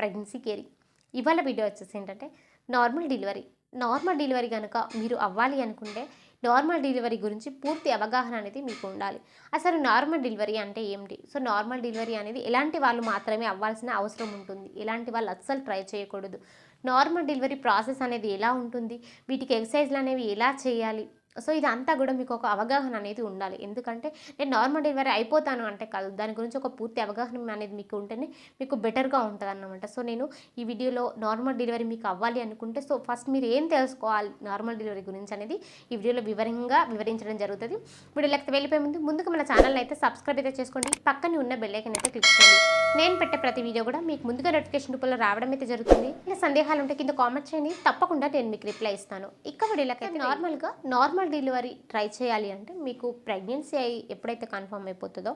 Pregnancy caring. ఇవాళ video వచ్చేసి ఏంటంటే నార్మల్ డెలివరీ. నార్మల్ డెలివరీ కనుక మీరు అవ్వాలి అనుకుంటే నార్మల్ డెలివరీ గురించి పూర్తి అవగాహన అనేది మీకు ఉండాలి. అసలు నార్మల్ డెలివరీ అంటే ఏమిటి? సో నార్మల్ డెలివరీ అనేది ఎలాంటి వాళ్ళు మాత్రమే అవ్వాల్సిన అవసరం ఉంటుంది. ఎలాంటి వాళ్ళు అస్సలు ట్రై చేయకూడదు. నార్మల్ డెలివరీ ప్రాసెస్ అనేది ఎలా ఉంటుంది? వీటికి ఎక్సర్సైజ్లు అనేవి ఎలా చేయాలి? సో ఇదంతా కూడా మీకు ఒక అవగాహన అనేది ఉండాలి. ఎందుకంటే నేను నార్మల్ డెలివరీ అయిపోతాను అంటే కాదు. దాని గురించి ఒక పూర్తి అవగాహన అనేది మీకు ఉంటేనే మీకు బెటర్గా ఉంటుంది అన్నమాట సో నేను ఈ వీడియోలో నార్మల్ డెలివరీ మీకు అవ్వాలి అనుకుంటే సో ఫస్ట్ మీరు ఏం తెలుసుకోవాలి నార్మల్ డెలివరీ గురించి అనేది ఈ వీడియోలో వివరంగా వివరించడం జరుగుతుంది. వీడియోలోకి వెళ్ళిపోయే ముందు ముందుగా మన ఛానల్ అయితే సబ్స్క్రైబ్ అయితే చేసుకోండి. పక్కనే ఉన్న బెల్ ఐకన్ అయితే క్లిక్ చేయండి. నేను పెట్టే ప్రతి వీడియో కూడా మీకు ముందుగా నోటిఫికేషన్ రూపంలో రావడం అయితే జరుగుతుంది. సందేహాలు ఉంటే కింద కామెంట్ చేయండి. తప్పకుండా నేను మీకు రిప్లై ఇస్తాను. ఇక వీడియోలోకి అయితే నార్మల్గా నార్మల్ నార్మల్ డెలివరీ ట్రై చేయాలి అంటే మీకు ప్రెగ్నెన్సీ అయి ఎప్పుడైతే కన్ఫర్మ్ అయిపోతుందో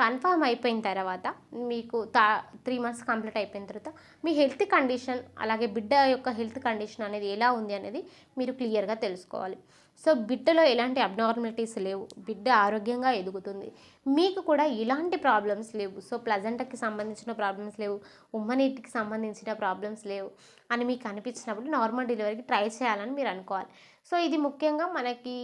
కన్ఫర్మ్ అయిపోయిన తర్వాత మీకు తా త్రీ మంత్స్ కంప్లీట్ అయిపోయిన తర్వాత మీ హెల్త్ కండిషన్ అలాగే బిడ్డ యొక్క హెల్త్ కండిషన్ అనేది ఎలా ఉంది అనేది మీరు క్లియర్గా తెలుసుకోవాలి. సో బిడ్డలో ఎలాంటి అబ్నార్మాలిటీస్ లేవు బిడ్డ ఆరోగ్యంగా ఎదుగుతుంది. మీకు కూడా ఎలాంటి ప్రాబ్లమ్స్ లేవు. సో ప్లజెంటకి సంబంధించిన ప్రాబ్లమ్స్ లేవు ఉమ్మనీటికి సంబంధించిన ప్రాబ్లమ్స్ లేవు అని మీకు అనిపించినప్పుడు నార్మల్ డెలివరీకి ట్రై చేయాలని మీరు అనుకోవాలి. సో ఇది ముఖ్యంగా మనకి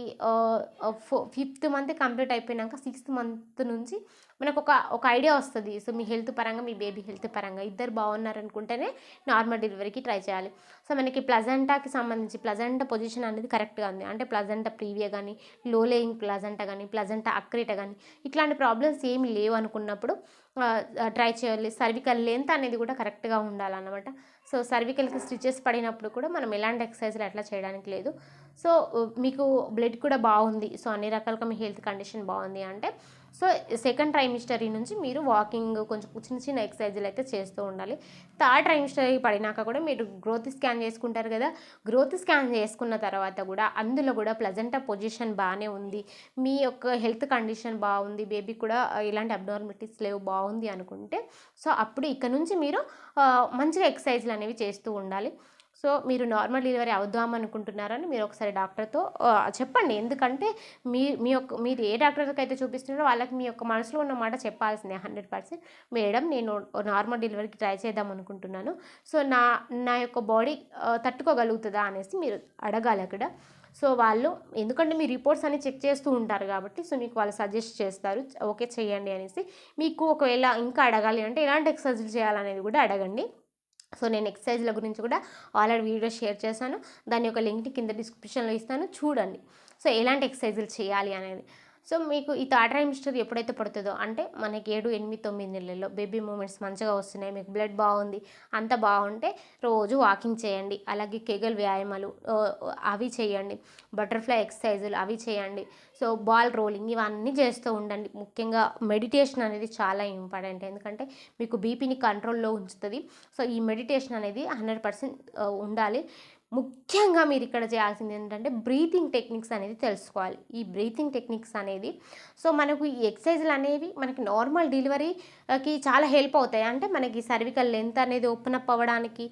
ఫో ఫిఫ్త్ మంత్ కంప్లీట్ అయిపోయినాక సిక్స్త్ మంత్ నుంచి మనకు ఒక ఒక ఐడియా వస్తుంది. సో మీ హెల్త్ పరంగా మీ బేబీ హెల్త్ పరంగా ఇద్దరు బాగున్నారనుకుంటేనే నార్మల్ డెలివరీకి ట్రై చేయాలి. సో మనకి ప్లజెంటాకి సంబంధించి ప్లజెంట పొజిషన్ అనేది కరెక్ట్గా ఉంది. అంటే ప్లజెంట ప్రీవియా కానీ లో లేయింగ్ ప్లజెంట కానీ ప్లజెంట అక్రిట కానీ ఇట్లాంటి ప్రాబ్లమ్స్ ఏమి లేవు అనుకున్నప్పుడు ట్రై చేయాలి. సర్వికల్ లెంత్ అనేది కూడా కరెక్ట్గా ఉండాలన్నమాట. సో సర్వికల్కి స్టిచెస్ పడినప్పుడు కూడా మనం ఎలాంటి ఎక్సర్సైజ్లు అట్లా చేయడానికి లేదు. సో మీకు బ్లడ్ కూడా బాగుంది. సో అన్ని రకాలుగా మీ హెల్త్ కండిషన్ బాగుంది అంటే సో సెకండ్ ట్రైమిస్టరీ నుంచి మీరు వాకింగ్ కొంచెం చిన్న చిన్న ఎక్సర్సైజులు అయితే చేస్తూ ఉండాలి. థర్డ్ ట్రైమిస్టరీ పడినాక కూడా మీరు గ్రోత్ స్కాన్ చేసుకుంటారు కదా. గ్రోత్ స్కాన్ చేసుకున్న తర్వాత కూడా అందులో కూడా ప్లజెంట్ పొజిషన్ బాగానే ఉంది. మీ యొక్క హెల్త్ కండిషన్ బాగుంది. బేబీ కూడా ఇలాంటి అబ్నార్మిటీస్ లేవు బాగుంది అనుకుంటే సో అప్పుడు ఇక్కడ నుంచి మీరు మంచిగా ఎక్సర్సైజ్లు అనేవి చేస్తూ ఉండాలి. సో మీరు నార్మల్ డెలివరీ అవుదాం అనుకుంటున్నారని మీరు ఒకసారి డాక్టర్తో చెప్పండి. ఎందుకంటే మీ మీ యొక్క మీరు ఏ డాక్టర్కి అయితే చూపిస్తున్నారో వాళ్ళకి మీ యొక్క మనసులో ఉన్న మాట చెప్పాల్సిందే హండ్రెడ్ పర్సెంట్. మేడం నేను నార్మల్ డెలివరీకి ట్రై చేద్దాం అనుకుంటున్నాను. సో నా నా యొక్క బాడీ తట్టుకోగలుగుతుందా అనేసి మీరు అడగాలి అక్కడ. సో వాళ్ళు ఎందుకంటే మీ రిపోర్ట్స్ అన్ని చెక్ చేస్తూ ఉంటారు కాబట్టి సో మీకు వాళ్ళు సజెస్ట్ చేస్తారు ఓకే చేయండి అనేసి. మీకు ఒకవేళ ఇంకా అడగాలి అంటే ఎలాంటి ఎక్సర్సైజులు చేయాలనేది కూడా అడగండి. సో నేను ఎక్సర్సైజ్ల గురించి కూడా ఆల్రెడీ వీడియో షేర్ చేశాను. దాని యొక్క లింక్ కింద డిస్క్రిప్షన్లో ఇస్తాను. చూడండి. సో ఎలాంటి ఎక్సర్సైజులు చేయాలి అనేది. సో మీకు ఈ థర్డ్ ట్రైమిస్టర్ ఎప్పుడైతే పడుతుందో అంటే మనకి ఏడు ఎనిమిది తొమ్మిది నెలల్లో బేబీ మూమెంట్స్ మంచిగా వస్తున్నాయి మీకు బ్లడ్ బాగుంది అంత బాగుంటే రోజు వాకింగ్ చేయండి అలాగే కెగల్ వ్యాయామాలు అవి చేయండి బటర్ఫ్లై ఎక్సర్సైజులు అవి చేయండి సో బాల్ రోలింగ్ ఇవన్నీ చేస్తూ ఉండండి. ముఖ్యంగా మెడిటేషన్ అనేది చాలా ఇంపార్టెంట్ ఎందుకంటే మీకు బీపీని కంట్రోల్లో ఉంచుతుంది. సో ఈ మెడిటేషన్ అనేది హండ్రెడ్ పర్సెంట్ ఉండాలి. ముఖ్యంగా మీరు ఇక్కడ చేయాల్సింది ఏంటంటే బ్రీతింగ్ టెక్నిక్స్ అనేది తెలుసుకోవాలి. ఈ బ్రీతింగ్ టెక్నిక్స్ అనేది సో మనకు ఈ ఎక్సర్సైజ్లు అనేవి మనకి నార్మల్ డెలివరీకి చాలా హెల్ప్ అవుతాయి. అంటే మనకి సర్వికల్ లెంత్ అనేది ఓపెన్ అప్ అవ్వడానికి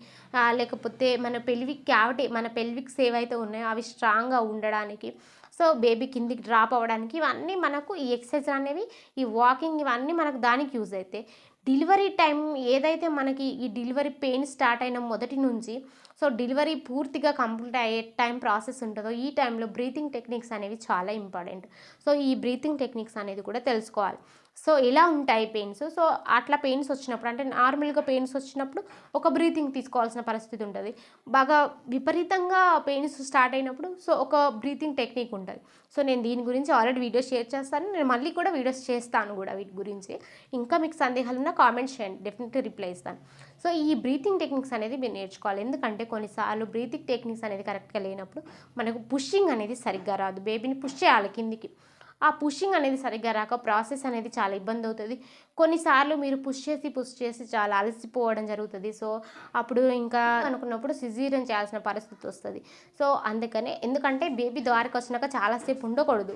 లేకపోతే మన పెల్విక్ క్యావిటీ మన పెల్విక్స్ ఏవైతే ఉన్నాయో అవి స్ట్రాంగ్గా ఉండడానికి సో బేబీ కిందికి డ్రాప్ అవ్వడానికి ఇవన్నీ మనకు ఈ ఎక్సర్సైజ్ అనేవి ఈ వాకింగ్ ఇవన్నీ మనకు దానికి యూజ్ అవుతాయి. డెలివరీ టైం ఏదైతే మనకి ఈ డెలివరీ పెయిన్ స్టార్ట్ అయిన మొదటి నుంచి సో డెలివరీ పూర్తిగా కంప్లీట్ అయ్యే టైం ప్రాసెస్ ఉంటుందో ఈ టైంలో బ్రీతింగ్ టెక్నిక్స్ అనేవి చాలా ఇంపార్టెంట్. సో ఈ బ్రీతింగ్ టెక్నిక్స్ అనేది కూడా తెలుసుకోవాలి. సో ఎలా ఉంటాయి పెయిన్స్. సో అట్లా పెయిన్స్ వచ్చినప్పుడు అంటే నార్మల్గా పెయిన్స్ వచ్చినప్పుడు ఒక బ్రీతింగ్ తీసుకోవాల్సిన పరిస్థితి ఉంటుంది. బాగా విపరీతంగా పెయిన్స్ స్టార్ట్ అయినప్పుడు సో ఒక బ్రీతింగ్ టెక్నిక్ ఉంటుంది. సో నేను దీని గురించి ఆల్రెడీ వీడియోస్ షేర్ చేస్తాను. నేను మళ్ళీ కూడా వీడియోస్ చేస్తాను కూడా వీటి గురించి. ఇంకా మీకు సందేహాలు ఉన్నా కామెంట్ చేయండి. డెఫినెట్గా రిప్లై ఇస్తాను. సో ఈ బ్రీతింగ్ టెక్నిక్స్ అనేది మీరు నేర్చుకోవాలి. ఎందుకంటే కొన్నిసార్లు బ్రీతింగ్ టెక్నిక్స్ అనేది కరెక్ట్గా లేనప్పుడు మనకు పుషింగ్ అనేది సరిగ్గా రాదు. బేబీని పుష్ చేయాలి కిందికి. ఆ పుషింగ్ అనేది సరిగ్గా రాక ప్రాసెస్ అనేది చాలా ఇబ్బంది అవుతుంది. కొన్నిసార్లు మీరు పుష్ చేసి పుష్ చేసి చాలా అలసిపోవడం జరుగుతుంది. సో అప్పుడు ఇంకా అనుకున్నప్పుడు సిజీరియన్ చేయాల్సిన పరిస్థితి వస్తుంది. సో అందుకనే ఎందుకంటే బేబీ ద్వారకు వచ్చినాక చాలాసేపు ఉండకూడదు.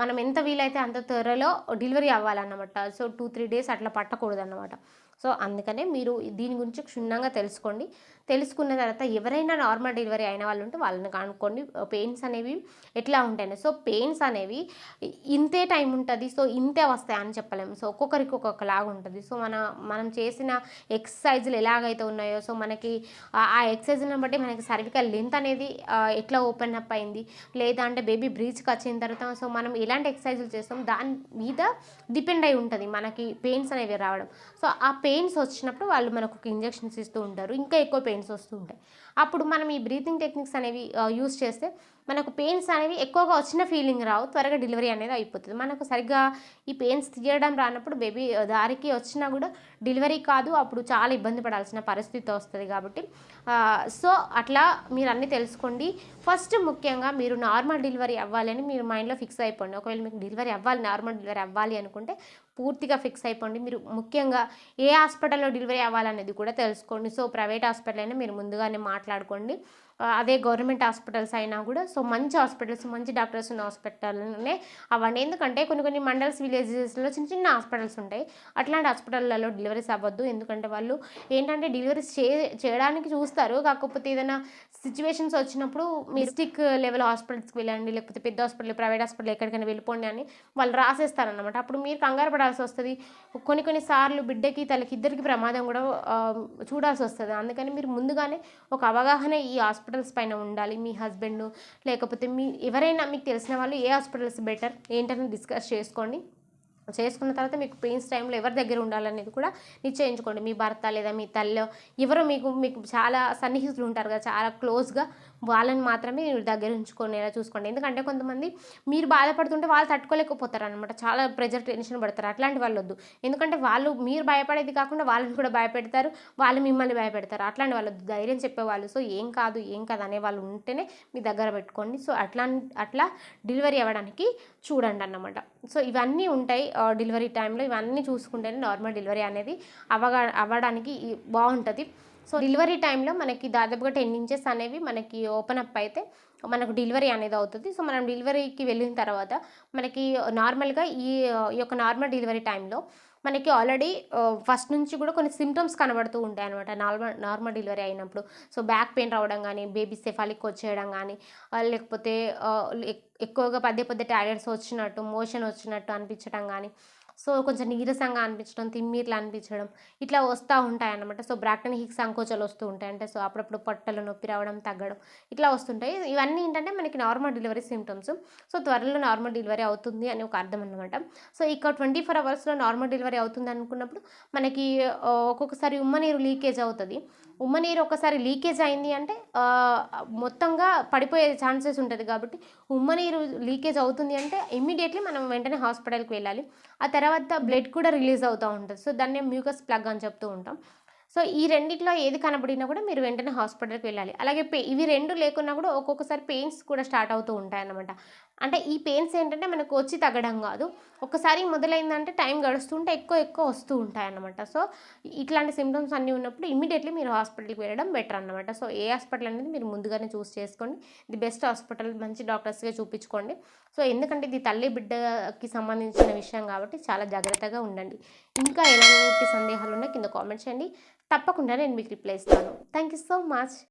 మనం ఎంత వీలైతే అంత త్వరలో డెలివరీ అవ్వాలన్నమాట. సో టూ త్రీ డేస్ అట్లా పట్టకూడదు అన్నమాట సో అందుకనే మీరు దీని గురించి క్షుణ్ణంగా తెలుసుకోండి. తెలుసుకున్న తర్వాత ఎవరైనా నార్మల్ డెలివరీ అయిన వాళ్ళు ఉంటే వాళ్ళని కనుక్కోండి. పెయిన్స్ అనేవి ఎట్లా ఉంటాయి సో పెయిన్స్ అనేవి ఇంతే టైం ఉంటుంది. సో ఇంతే వస్తాయి అని చెప్పలేము. సో ఒక్కొక్కరికి ఒక్కొక్కలాగా ఉంటుంది. సో మన మనం చేసిన ఎక్సర్సైజులు ఎలాగైతే ఉన్నాయో సో మనకి ఆ- ఎక్సర్సైజ్ని బట్టి మనకి సర్వికల్ లెంత్ అనేది ఎట్లా ఓపెన్ అప్ అయింది? లేదా అంటే బేబీ బ్రీచ్కి వచ్చిన తర్వాత సో మనం ఎలాంటి ఎక్సర్సైజులు చేస్తాం? దాని మీద డిపెండ్ అయి ఉంటుంది మనకి పెయిన్స్ అనేవి రావడం. సో ఆ పెయిన్స్ వచ్చినప్పుడు వాళ్ళు మనకు ఒక ఇంజెక్షన్స్ ఇస్తూ ఉంటారు. ఇంకా ఎక్కువ పెయిన్స్ వస్తూ ఉంటాయి. అప్పుడు మనం ఈ బ్రీతింగ్ టెక్నిక్స్ అనేవి యూస్ చేస్తే మనకు పెయిన్స్ అనేవి ఎక్కువగా వచ్చిన ఫీలింగ్ రావు. త్వరగా డెలివరీ అనేది అయిపోతుంది. మనకు సరిగ్గా ఈ పెయిన్స్ తీయడం రానప్పుడు బేబీ దారికి వచ్చినా కూడా డెలివరీ కాదు. అప్పుడు చాలా ఇబ్బంది పడాల్సిన పరిస్థితి వస్తుంది కాబట్టి సో అట్లా మీరు అన్నీ తెలుసుకోండి. ఫస్ట్ ముఖ్యంగా మీరు నార్మల్ డెలివరీ అవ్వాలని మీరు మైండ్లో ఫిక్స్ అయిపోండి. ఒకవేళ మీకు డెలివరీ అవ్వాలి నార్మల్ డెలివరీ అవ్వాలి అనుకుంటే పూర్తిగా ఫిక్స్ అయిపోండి. మీరు ముఖ్యంగా ఏ హాస్పిటల్లో డెలివరీ అవ్వాలనేది కూడా తెలుసుకోండి. సో ప్రైవేట్ హాస్పిటల్ అయినా మీరు ముందుగానే మాట్లాడుకోండి. అదే గవర్నమెంట్ హాస్పిటల్స్ అయినా కూడా సో మంచి హాస్పిటల్స్ మంచి డాక్టర్స్ ఉన్న హాస్పిటల్నే అవ్వండి. ఎందుకంటే కొన్ని కొన్ని మండల్స్ విలేజెస్లో చిన్న చిన్న హాస్పిటల్స్ ఉంటాయి. అట్లాంటి హాస్పిటల్లో డెలివరీస్ అవ్వద్దు. ఎందుకంటే వాళ్ళు ఏంటంటే డెలివరీస్ చే చేయడానికి చూస్తారు. కాకపోతే ఏదైనా సిచ్యువేషన్స్ వచ్చినప్పుడు మిస్టిక్ లెవెల్ హాస్పిటల్స్కి వెళ్ళండి లేకపోతే పెద్ద హాస్పిటల్ ప్రైవేట్ హాస్పిటల్ ఎక్కడికైనా వెళ్ళిపోండి అని వాళ్ళు రాసేస్తారనమాట అప్పుడు మీరు కంగారు పడాల్సి వస్తుంది. కొన్ని కొన్ని సార్లు బిడ్డకి తల్లికి ఇద్దరికి ప్రమాదం కూడా చూడాల్సి వస్తుంది. అందుకని మీరు ముందుగానే ఒక అవగాహన ఈ హాస్పిటల్ హాస్పిటల్స్ పైన ఉండాలి మీ హస్బెండ్ లేకపోతే మీ ఎవరైనా మీకు తెలిసిన వాళ్ళు ఏ హాస్పిటల్స్ బెటర్ ఏంటని డిస్కస్ చేసుకోండి. చేసుకున్న తర్వాత మీకు పెయిన్స్ టైంలో ఎవరి దగ్గర ఉండాలనేది కూడా నిశ్చయించుకోండి. మీ భర్త లేదా మీ తల్లి ఎవరో మీకు మీకు చాలా సన్నిహితులు ఉంటారు కదా చాలా క్లోజ్గా వాళ్ళని మాత్రమే మీరు దగ్గర ఉంచుకునేలా చూసుకోండి. ఎందుకంటే కొంతమంది మీరు బాధపడుతుంటే వాళ్ళు తట్టుకోలేకపోతారు అనమాట చాలా ప్రెజర్ టెన్షన్ పడతారు. అట్లాంటి వాళ్ళు వద్దు. ఎందుకంటే వాళ్ళు మీరు భయపడేది కాకుండా వాళ్ళని కూడా భయపెడతారు. వాళ్ళు మిమ్మల్ని భయపెడతారు. అట్లాంటి వాళ్ళు ధైర్యం చెప్పేవాళ్ళు. సో ఏం కాదు ఏం కాదు అనే వాళ్ళు ఉంటేనే మీ దగ్గర పెట్టుకోండి. సో అట్లా అట్లా డెలివరీ అవ్వడానికి చూడండి అన్నమాట. సో ఇవన్నీ ఉంటాయి డెలివరీ టైంలో ఇవన్నీ చూసుకుంటేనే నార్మల్ డెలివరీ అనేది అవ్వగా అవ్వడానికి బాగుంటుంది. సో డెలివరీ టైంలో మనకి దాదాపుగా టెన్ ఇంచెస్ అనేవి మనకి ఓపెన్ అప్ అయితే మనకు డెలివరీ అనేది అవుతుంది. సో మనం డెలివరీకి వెళ్ళిన తర్వాత మనకి నార్మల్గా ఈ ఈ యొక్క నార్మల్ డెలివరీ టైంలో మనకి ఆల్రెడీ ఫస్ట్ నుంచి కూడా కొన్ని సిమ్టమ్స్ కనబడుతూ ఉంటాయి అనమాట నార్మల్ నార్మల్ డెలివరీ అయినప్పుడు. సో బ్యాక్ పెయిన్ రావడం కానీ బేబీ సెఫాలిక్ వచ్చేయడం కానీ లేకపోతే ఎక్- ఎక్కువగా పదే పదే టాయిలెట్స్ వచ్చినట్టు మోషన్ వచ్చినట్టు అనిపించడం కానీ సో కొంచెం నీరసంగా అనిపించడం తిమ్మిర్లు అనిపించడం ఇట్లా వస్తూ ఉంటాయి అన్నమాట సో బ్రాక్టన్ హిక్ సంకోచాలు వస్తూ ఉంటాయి. అంటే సో అప్పుడప్పుడు పొట్టలు నొప్పి రావడం తగ్గడం ఇట్లా వస్తుంటాయి. ఇవన్నీ ఏంటంటే మనకి నార్మల్ డెలివరీ సిమ్టమ్స్ సో త్వరలో నార్మల్ డెలివరీ అవుతుంది అని ఒక అర్థం అనమాట సో ఇక ట్వంటీ ఫోర్ అవర్స్లో నార్మల్ డెలివరీ అవుతుంది అనుకున్నప్పుడు మనకి ఒక్కొక్కసారి ఉమ్మ నీరు లీకేజ్ అవుతుంది. ఉమ్మ నీరు ఒకసారి లీకేజ్ అయింది అంటే మొత్తంగా పడిపోయే ఛాన్సెస్ ఉంటుంది కాబట్టి ఉమ్మ నీరు లీకేజ్ అవుతుంది అంటే ఇమ్మీడియట్లీ మనం వెంటనే హాస్పిటల్కి వెళ్ళాలి. ఆ తర్వాత బ్లడ్ కూడా రిలీజ్ అవుతూ ఉంటుంది. సో దాన్ని మ్యూకస్ ప్లగ్ అని చెప్తూ ఉంటాం. సో ఈ రెండిట్లో ఏది కనబడినా కూడా మీరు వెంటనే హాస్పిటల్కి వెళ్ళాలి. అలాగే పే ఇవి రెండు లేకున్నా కూడా ఒక్కొక్కసారి పెయిన్స్ కూడా స్టార్ట్ అవుతూ ఉంటాయి అన్నమాట అంటే ఈ పెయిన్స్ ఏంటంటే మనకు వచ్చి తగ్గడం కాదు. ఒకసారి మొదలైందంటే టైం గడుస్తుంటే ఎక్కువ ఎక్కువ వస్తూ ఉంటాయి అన్నమాట సో ఇట్లాంటి సిమ్టమ్స్ అన్నీ ఉన్నప్పుడు ఇమీడియట్లీ మీరు హాస్పిటల్కి వెళ్ళడం బెటర్ అన్నమాట. సో ఏ హాస్పిటల్ అనేది మీరు ముందుగానే చూస్ చేసుకోండి. ఇది బెస్ట్ హాస్పిటల్ మంచి డాక్టర్స్గా చూపించుకోండి. సో ఎందుకంటే ఇది తల్లి బిడ్డకి సంబంధించిన విషయం కాబట్టి చాలా జాగ్రత్తగా ఉండండి. ఇంకా ఎలాంటి సందేహాలు ఉన్నా కింద కామెంట్ చేయండి. తప్పకుండా నేను మీకు రిప్లై ఇస్తాను. Thank you so much